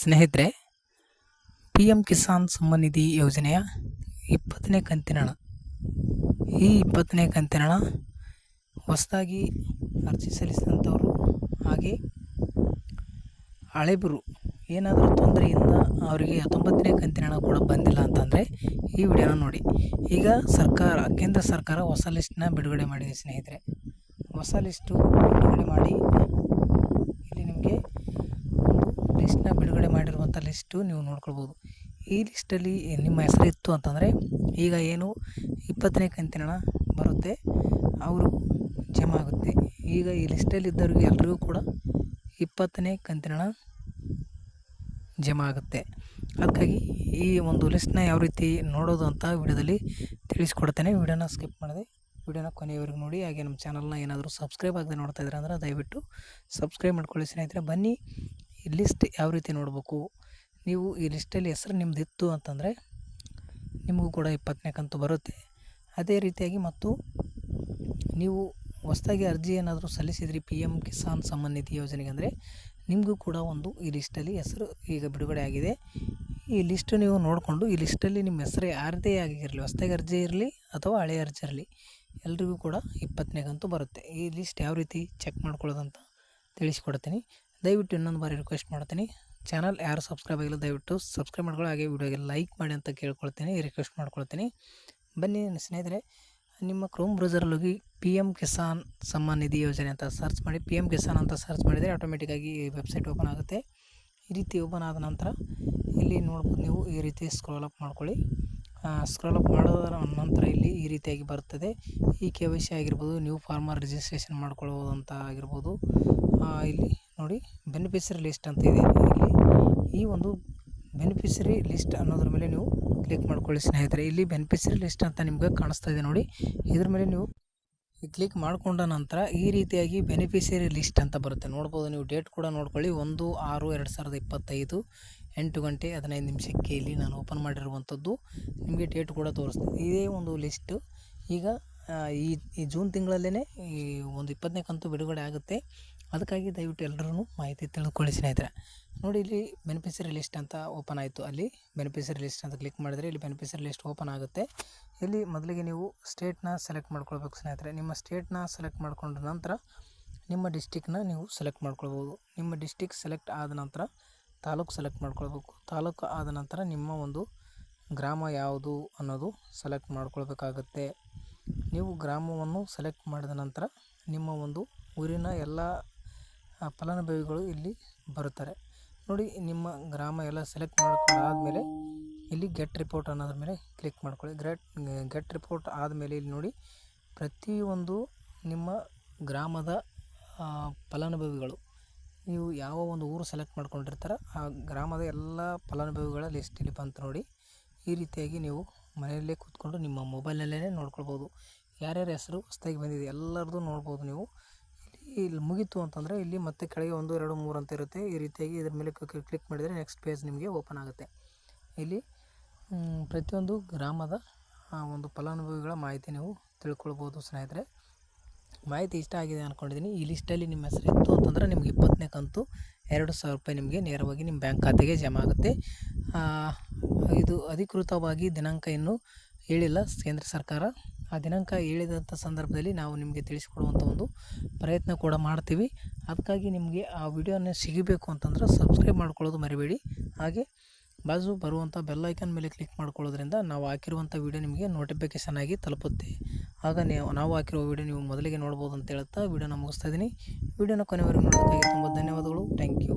ಸ್ನೇಹಿತರೆ P M Kisan Samman Nidhi ಯೋಜನೆಯ ಇಪ್ಪತ್ತನೇ ಕಂತಿನ ಹಣ. ಈ ಇಪ್ಪತ್ತನೇ ಕಂತಿನ ಹಣ ಹೊಸದಾಗಿ ಅರ್ಜಿ ಸಲ್ಲಿಸಿದಂಥವರು ಹಾಗೆ ಹಳೆಬರು, ಏನಾದರೂ ತೊಂದರೆಯಿಂದ ಅವರಿಗೆ ಹತ್ತೊಂಬತ್ತನೇ ಕಂತಿನ ಹಣ ಕೂಡ ಬಂದಿಲ್ಲ ಅಂತಂದರೆ ಈ ವಿಡಿಯೋನ ನೋಡಿ. ಈಗ ಸರ್ಕಾರ, ಕೇಂದ್ರ ಸರ್ಕಾರ ಹೊಸ ಲಿಸ್ಟ್ನ ಬಿಡುಗಡೆ ಮಾಡಿದೆ ಸ್ನೇಹಿತರೆ. ಹೊಸ ಲಿಸ್ಟು ಬಿಡುಗಡೆ ಮಾಡಿ ಇಲ್ಲಿ ನಿಮಗೆ ಒಂದು ಲಿಸ್ಟ್ನ ಬಿಡುಗಡೆ ಮಾಡಿರುವಂಥ ಲಿಸ್ಟು ನೀವು ನೋಡ್ಕೊಳ್ಬೋದು. ಈ ಲಿಸ್ಟಲ್ಲಿ ನಿಮ್ಮ ಹೆಸರು ಇತ್ತು ಅಂತಂದರೆ ಈಗ ಏನು ಇಪ್ಪತ್ತನೇ ಕಂತಿನ ಹಣ ಬರುತ್ತೆ, ಅವರು ಜಮಾ ಆಗುತ್ತೆ. ಈಗ ಈ ಲಿಸ್ಟಲ್ಲಿ ಇದ್ದವ್ರಿಗೆ ಎಲ್ರಿಗೂ ಕೂಡ ಇಪ್ಪತ್ತನೇ ಕಂತಿನ ಹಣ ಜಮಾ ಆಗುತ್ತೆ. ಅದಕ್ಕಾಗಿ ಈ ಒಂದು ಲಿಸ್ಟ್ನ ಯಾವ ರೀತಿ ನೋಡೋದು ಅಂತ ವಿಡಿಯೋದಲ್ಲಿ ತಿಳಿಸ್ಕೊಡ್ತೇನೆ. ವಿಡಿಯೋನ ಸ್ಕಿಪ್ ಮಾಡಿದೆ ವಿಡಿಯೋನ ಕೊನೆಯವರೆಗೂ ನೋಡಿ. ಹಾಗೆ ನಮ್ಮ ಚಾನಲ್ನ ಏನಾದರೂ ಸಬ್ಸ್ಕ್ರೈಬ್ ಆಗದೆ ನೋಡ್ತಾ ಇದ್ರೆ ಅಂದರೆ ದಯವಿಟ್ಟು ಸಬ್ಸ್ಕ್ರೈಬ್ ಮಾಡ್ಕೊಳ್ಳಿ ಸ್ನೇಹಿತರೆ. ಬನ್ನಿ ಈ ಲಿಸ್ಟ್ ಯಾವ ರೀತಿ ನೋಡಬೇಕು? ನೀವು ಈ ಲಿಸ್ಟಲ್ಲಿ ಹೆಸರು ನಿಮ್ದು ಇತ್ತು ಅಂತಂದರೆ ನಿಮಗೂ ಕೂಡ ಇಪ್ಪತ್ತನೇ ಕಂತು ಬರುತ್ತೆ. ಅದೇ ರೀತಿಯಾಗಿ ಮತ್ತು ನೀವು ಹೊಸದಾಗಿ ಅರ್ಜಿ ಏನಾದರೂ ಸಲ್ಲಿಸಿದ್ರಿ ಪಿ ಎಂ ಕಿಸಾನ್ ಸಮ್ಮಾನ್ ನಿಧಿ ಯೋಜನೆಗೆ ಅಂದರೆ ನಿಮಗೂ ಕೂಡ ಒಂದು ಈ ಲಿಸ್ಟಲ್ಲಿ ಹೆಸರು ಈಗ ಬಿಡುಗಡೆ ಆಗಿದೆ. ಈ ಲಿಸ್ಟ್ ನೀವು ನೋಡಿಕೊಂಡು ಈ ಲಿಸ್ಟಲ್ಲಿ ನಿಮ್ಮ ಹೆಸರು ಯಾರದೇ ಆಗಿರಲಿ, ಹೊಸದಾಗಿ ಅರ್ಜಿ ಇರಲಿ ಅಥವಾ ಹಳೆಯ ಅರ್ಜಿ ಇರಲಿ, ಎಲ್ರಿಗೂ ಕೂಡ ಇಪ್ಪತ್ತನೇ ಕಂತು ಬರುತ್ತೆ. ಈ ಲಿಸ್ಟ್ ಯಾವ ರೀತಿ ಚೆಕ್ ಮಾಡ್ಕೊಳ್ಳೋದಂತ ತಿಳಿಸ್ಕೊಡ್ತೀನಿ. ದಯವಿಟ್ಟು ಇನ್ನೊಂದು ಬಾರಿ ರಿಕ್ವೆಸ್ಟ್ ಮಾಡ್ತೀನಿ. ಚಾನಲ್ ಯಾರು ಸಬ್ಸ್ಕ್ರೈಬ್ ಆಗಿಲ್ಲ, ದಯವಿಟ್ಟು ಸಬ್ಸ್ಕ್ರೈಬ್ ಮಾಡ್ಕೊಳ್ಳಿ. ಹಾಗೆ ವಿಡಿಯೋಗೆ ಲೈಕ್ ಮಾಡಿ ಅಂತ ಕೇಳ್ಕೊಳ್ತೀನಿ ರಿಕ್ವೆಸ್ಟ್ ಮಾಡ್ಕೊಳ್ತೀನಿ. ಬನ್ನಿ ಸ್ನೇಹಿತರೆ, ನಿಮ್ಮ ಕ್ರೋಮ್ ಬ್ರೌಸರಲ್ಲಿ ಹೋಗಿ ಪಿ ಎಂ ಕಿಸಾನ್ ಸಮ್ಮಾನ್ ನಿಧಿ ಯೋಜನೆ ಅಂತ ಸರ್ಚ್ ಮಾಡಿ. ಪಿ ಎಂ ಕಿಸಾನ್ ಅಂತ ಸರ್ಚ್ ಮಾಡಿದರೆ ಆಟೋಮೆಟಿಕ್ಕಾಗಿ ಈ ವೆಬ್ಸೈಟ್ ಓಪನ್ ಆಗುತ್ತೆ. ಈ ರೀತಿ ಓಪನ್ ಆದ ನಂತರ ಇಲ್ಲಿ ನೋಡ್ಬೋದು ನೀವು ಈ ರೀತಿ ಸ್ಕ್ರೋಲ್ ಅಪ್ ಮಾಡ್ಕೊಳ್ಳಿ. ಸ್ಕ್ರೋಲ್ ಅಪ್ ಮಾಡೋದರ ನಂತರ ರೀತಿಯಾಗಿ ಬರುತ್ತದೆ. ಈ ಕೆ ವೈ ಸಿ ಆಗಿರ್ಬೋದು ನ್ಯೂ ಫಾರ್ಮರ್ ರಿಜಿಸ್ಟ್ರೇಷನ್ ಮಾಡ್ಕೊಳ್ಳೋದು ಅಂತ ಆಗಿರ್ಬೋದು. ಇಲ್ಲಿ ನೋಡಿ, ಬೆನಿಫಿಷರಿ ಲಿಸ್ಟ್ ಅಂತ ಇದೆ. ಇಲ್ಲಿ ಈ ಒಂದು ಬೆನಿಫಿಷರಿ ಲಿಸ್ಟ್ ಅನ್ನೋದ್ರ ಮೇಲೆ ನೀವು ಕ್ಲಿಕ್ ಮಾಡ್ಕೊಳ್ಳಿ ಸ್ನೇಹಿತರೆ. ಇಲ್ಲಿ ಬೆನಿಫಿಷರಿ ಲಿಸ್ಟ್ ಅಂತ ನಿಮ್ಗೆ ಕಾಣಿಸ್ತಾ ಇದೆ ನೋಡಿ. ಇದ್ರ ಮೇಲೆ ನೀವು ಕ್ಲಿಕ್ ಮಾಡಿಕೊಂಡ ನಂತರ ಈ ರೀತಿಯಾಗಿ ಬೆನಿಫಿಷರಿ ಲಿಸ್ಟ್ ಅಂತ ಬರುತ್ತೆ. ನೋಡ್ಬೋದು, ನೀವು ಡೇಟ್ ಕೂಡ ನೋಡ್ಕೊಳ್ಳಿ. ಒಂದು, ಆರು, ಎರಡು ಸಾವಿರದ ಇಪ್ಪತ್ತೈದು. ಎಂಟು ಗಂಟೆ ಹದಿನೈದು ನಿಮಿಷಕ್ಕೆ ಇಲ್ಲಿ ನಾನು ಓಪನ್ ಮಾಡಿರುವಂಥದ್ದು ನಿಮಗೆ ಡೇಟ್ ಕೂಡ ತೋರಿಸ್ತದೆ ಇದೇ ಒಂದು ಲಿಸ್ಟು ಈಗ ಈ ಈ ಜೂನ್ ತಿಂಗಳಲ್ಲೇ ಈ ಒಂದು ಇಪ್ಪತ್ತನೇ ಕಂತು ಬಿಡುಗಡೆ ಆಗುತ್ತೆ. ಅದಕ್ಕಾಗಿ ದಯವಿಟ್ಟು ಎಲ್ಲರೂ ಮಾಹಿತಿ ತಿಳ್ಕೊಳ್ಳಿ ಸ್ನೇಹಿತರೆ. ನೋಡಿ, ಇಲ್ಲಿ ಬೆನಿಫಿಷರಿ ಲಿಸ್ಟ್ ಅಂತ ಓಪನ್ ಆಯಿತು. ಅಲ್ಲಿ ಬೆನಿಫಿಷರಿ ಲಿಸ್ಟ್ ಅಂತ ಕ್ಲಿಕ್ ಮಾಡಿದರೆ ಇಲ್ಲಿ ಬೆನಿಫಿಷರಿ ಲಿಸ್ಟ್ ಓಪನ್ ಆಗುತ್ತೆ. ಇಲ್ಲಿ ಮೊದಲಿಗೆ ನೀವು ಸ್ಟೇಟ್ನ ಸೆಲೆಕ್ಟ್ ಮಾಡ್ಕೊಳ್ಬೇಕು ಸ್ನೇಹಿತರೆ. ನಿಮ್ಮ ಸ್ಟೇಟ್ನ ಸೆಲೆಕ್ಟ್ ಮಾಡಿಕೊಂಡ ನಂತರ ನಿಮ್ಮ ಡಿಸ್ಟಿಕ್ನ ನೀವು ಸೆಲೆಕ್ಟ್ ಮಾಡ್ಕೊಳ್ಬೋದು. ನಿಮ್ಮ ಡಿಸ್ಟಿಕ್ ಸೆಲೆಕ್ಟ್ ಆದ ನಂತರ ತಾಲೂಕು ಸೆಲೆಕ್ಟ್ ಮಾಡ್ಕೊಳ್ಬೇಕು. ತಾಲೂಕು ಆದ ನಂತರ ನಿಮ್ಮ ಒಂದು ಗ್ರಾಮ ಯಾವುದು ಅನ್ನೋದು ಸೆಲೆಕ್ಟ್ ಮಾಡ್ಕೊಳ್ಬೇಕಾಗತ್ತೆ. ನೀವು ಗ್ರಾಮವನ್ನು ಸೆಲೆಕ್ಟ್ ಮಾಡಿದ ನಂತರ ನಿಮ್ಮ ಒಂದು ಊರಿನ ಎಲ್ಲ ಫಲಾನುಭವಿಗಳು ಇಲ್ಲಿ ಬರುತ್ತಾರೆ. ನೋಡಿ, ನಿಮ್ಮ ಗ್ರಾಮ ಎಲ್ಲ ಸೆಲೆಕ್ಟ್ ಮಾಡ್ಕೊಂಡಾದಮೇಲೆ ಇಲ್ಲಿ ಗೆಟ್ ರಿಪೋರ್ಟ್ ಅನ್ನೋದ್ರ ಮೇಲೆ ಕ್ಲಿಕ್ ಮಾಡ್ಕೊಳ್ಳಿ. ಗ್ರೆಟ್ ಗೆಟ್ ರಿಪೋರ್ಟ್ ಆದಮೇಲೆ ಇಲ್ಲಿ ನೋಡಿ ಪ್ರತಿಯೊಂದು ನಿಮ್ಮ ಗ್ರಾಮದ ಫಲಾನುಭವಿಗಳು ನೀವು ಯಾವ ಒಂದು ಊರು ಸೆಲೆಕ್ಟ್ ಮಾಡ್ಕೊಂಡಿರ್ತಾರೋ ಆ ಗ್ರಾಮದ ಎಲ್ಲ ಫಲಾನುಭವಿಗಳ ಲಿಸ್ಟ್ ಇಲ್ಲಿ ಬಂತು ನೋಡಿ. ಈ ರೀತಿಯಾಗಿ ನೀವು ಮನೆಯಲ್ಲೇ ಕೂತ್ಕೊಂಡು ನಿಮ್ಮ ಮೊಬೈಲ್ನಲ್ಲೇ ನೋಡ್ಕೊಳ್ಬೋದು. ಯಾರ್ಯಾರ ಹೆಸರು ಹೊಸ್ದಾಗಿ ಬಂದಿದೆ ಎಲ್ಲರದ್ದು ನೋಡ್ಬೋದು ನೀವು. ಇಲ್ಲಿ ಇಲ್ಲಿ ಮುಗೀತು ಅಂತಂದರೆ ಇಲ್ಲಿ ಮತ್ತೆ ಕೆಳಗೆ ಒಂದು ಎರಡು ಮೂರು ಅಂತ ಇರುತ್ತೆ. ಈ ರೀತಿಯಾಗಿ ಇದ್ರ ಮೇಲೆ ಕ್ಲಿಕ್ ಮಾಡಿದರೆ ನೆಕ್ಸ್ಟ್ ಪೇಜ್ ನಿಮಗೆ ಓಪನ್ ಆಗುತ್ತೆ. ಇಲ್ಲಿ ಪ್ರತಿಯೊಂದು ಗ್ರಾಮದ ಆ, ಒಂದು ಫಲಾನುಭವಿಗಳ ಮಾಹಿತಿ ನೀವು ತಿಳ್ಕೊಳ್ಬೋದು ಸ್ನೇಹಿತರೆ. ಮಾಹಿತಿ ಇಷ್ಟ ಆಗಿದೆ ಅಂದ್ಕೊಂಡಿದ್ದೀನಿ ಈ ಲಿಸ್ಟಲ್ಲಿ ನಿಮ್ಮ ಹೆಸರು ಇತ್ತು ಅಂತಂದರೆ ನಿಮ್ಗೆ ಇಪ್ಪತ್ತನೇ ಕಂತು ಎರಡು ಸಾವಿರ ರೂಪಾಯಿ ನಿಮಗೆ ನೇರವಾಗಿ ನಿಮ್ಮ ಬ್ಯಾಂಕ್ ಖಾತೆಗೆ ಜಮಾ ಆಗುತ್ತೆ. ಇದು ಅಧಿಕೃತವಾಗಿ ದಿನಾಂಕ ಇನ್ನೂ ಹೇಳಿಲ್ಲ ಕೇಂದ್ರ ಸರ್ಕಾರ. ಆ ದಿನಾಂಕ ಹೇಳಿದಂಥ ಸಂದರ್ಭದಲ್ಲಿ ನಾವು ನಿಮಗೆ ತಿಳಿಸಿಕೊಡುವಂಥ ಒಂದು ಪ್ರಯತ್ನ ಕೂಡ ಮಾಡ್ತೀವಿ. ಅದಕ್ಕಾಗಿ ನಿಮಗೆ ಆ ವಿಡಿಯೋನ ಸಿಗಬೇಕು ಅಂತಂದ್ರೆ ಸಬ್ಸ್ಕ್ರೈಬ್ ಮಾಡ್ಕೊಳ್ಳೋದು ಮರಿಬೇಡಿ. ಹಾಗೆ ಬಾಜು ಬರುವಂಥ ಬೆಲ್ ಐಕನ್ ಮೇಲೆ ಕ್ಲಿಕ್ ಮಾಡ್ಕೊಳ್ಳೋದ್ರಿಂದ ನಾವು ಹಾಕಿರುವಂಥ ವೀಡಿಯೋ ನಿಮಗೆ ನೋಟಿಫಿಕೇಷನ್ ಆಗಿ ತಲುಪುತ್ತೆ. ಆಗ ನೀವು ನಾವು ಹಾಕಿರುವ ವಿಡಿಯೋ ನೀವು ಮೊದಲಿಗೆ ನೋಡ್ಬೋದು ಅಂತ ಹೇಳ್ತಾ ವೀಡಿಯೋನ ಮುಗಿಸ್ತಾ ಇದ್ದೀನಿ. ವೀಡಿಯೋನ ಕೊನೆವರೆಗೂ ನೋಡೋದಕ್ಕಾಗಿ ತುಂಬ ಧನ್ಯವಾದಗಳು. Thank you